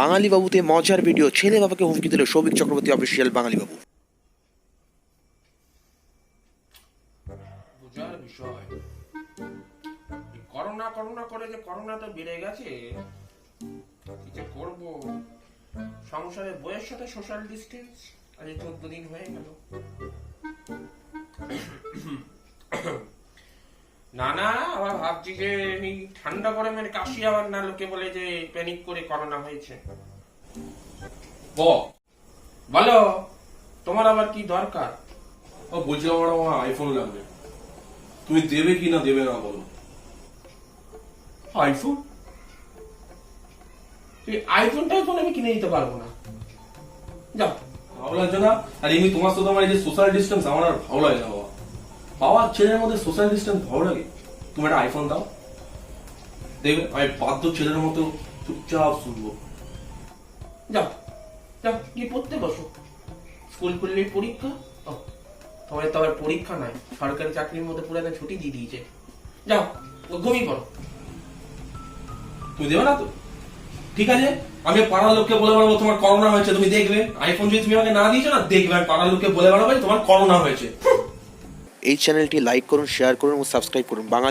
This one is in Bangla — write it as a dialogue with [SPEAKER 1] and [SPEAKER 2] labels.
[SPEAKER 1] বাঙালি বাবুতে মজার ভিডিও ছেলে বাবাকে হুমকি দিল সৌভিক চক্রবর্তী অফিসিয়াল বাঙালি বাবু
[SPEAKER 2] বিষয়। করোনা করোনা করে যে করোনা তো বেড়ে গেছে, কি যে করব? সংসারের বইয়ের সাথে সোশ্যাল ডিস্টেন্স আজ চোদ্দ দিন হয়ে গেল। না না আবার ভাবছি যে এই ঠান্ডা গরমের কাশি আবার না লোকে বলে যে প্যানিক করে করোনা হয়েছে। ব বলো তোমার আবার কি দরকার?
[SPEAKER 3] ও বলছিলাম আমার আমার আইফোন লাগবে। তুমি দেবে কি না দেবে না বলো।
[SPEAKER 2] আইফোন এই আইফোন টাইফোন আমি কিনে দিতে পারব না। যাও।
[SPEAKER 3] ভালো লাগছে না? আর এমনি তোমার সাথে আমার এই যে সোশ্যাল ডিস্টেন্স আমার আর ভালো লাগে না বাবা। বাবা ছেলের মধ্যে সোশ্যাল ডিস্টেন্স ভালো লাগে। তুমি একটা আইফোন দাও। দেখবে আমি বাধ্য ছেলের মতো চুপচাপ শুনব।
[SPEAKER 2] যাও যাও গিয়ে পড়তে বসো। স্কুল খুললেই পরীক্ষা? তবে তবে পরীক্ষা নাই। সরকারি চাকরির মধ্যে পুরো একটা ছুটি দিয়ে দিয়েছে। যাও ঘুমিয়ে পড়ো।
[SPEAKER 3] তুমি দেবে না তো? ঠিক আছে আমি পাড়ার লোককে বলে বেড়াবো তোমার করোনা হয়েছে তুমি দেখবে। আইফোন যদি তুমি আমাকে না দিয়েছ না দেখবে আমি পাড়ার লোককে বলে বেড়াবো তোমার করোনা হয়েছে।
[SPEAKER 1] এই চ্যানেলটি লাইক করুন শেয়ার করুন এবং সাবস্ক্রাইব করুন।